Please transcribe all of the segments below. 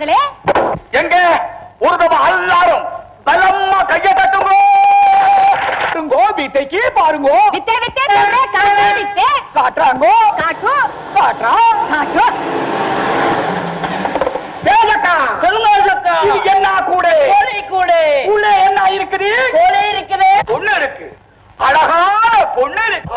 அவர்களே எங்க ஒரு நம்ம எல்லாரும் பலமா கையை தட்டுங்கோ வீட்டைக்கு பாருங்கோ வித்தே வித்தே வித்தே காட்டுறாங்கோ காட்டு காட்டுறா காட்டு என்ன கூட கூட உள்ள என்ன இருக்குது இருக்குது பொண்ணு இருக்கு அழகான பொண்ணு இருக்கு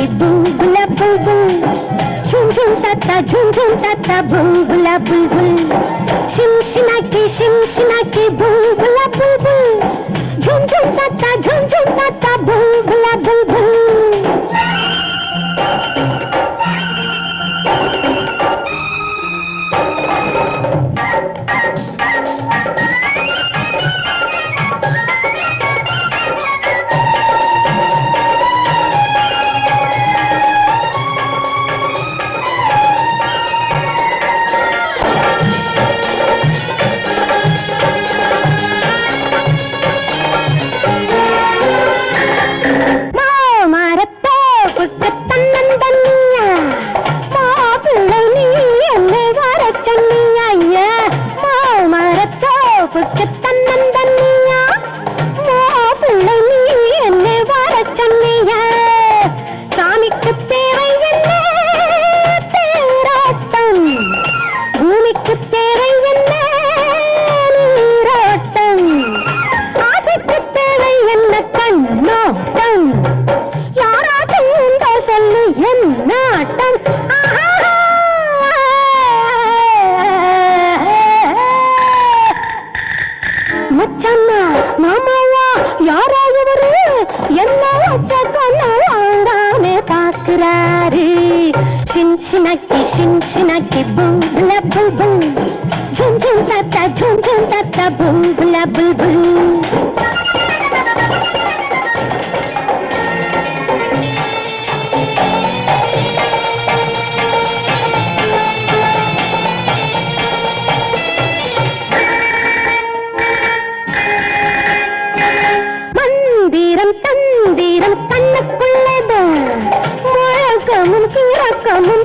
রে বুলবুলা বুলবুল ঝুমঝুম তাতা ঝুমঝুম তাতা বুলবুলা বুলবুল শিমশিনাকে শিমশিনাকে বুলবুলা বুলবুল ঝুমঝুম তাতা ঝুমঝুম তাতা বুলবুলা বুলবুল என்ன வச்ச கொன்னாங்காமே பாக்குறாரு சின்சினக்கி சின்சினக்கி புல்புல புல்புல் ஜும் ஜும் தத்தா ஜும் ஜும் தத்தா புல்புல புல்புல்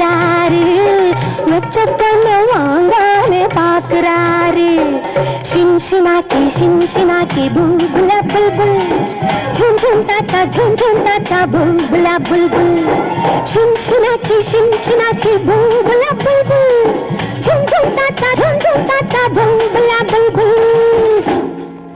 பாக்குறாரு நெச்சத்தன்னை வாங்காம பாக்குறாரு சின்சினாக்கி சின்சினாக்கி புல்புல புல்புல் ঝুমঝুম টাটা ঝুমঝুম টাটা বুলবুলা বুলবুল শিনশিনাকি শিনশিনাকি বুলবুলা বুলবুল ঝুমঝুম টাটা ঝুমঝুম টাটা বুলবুলা বুলবুল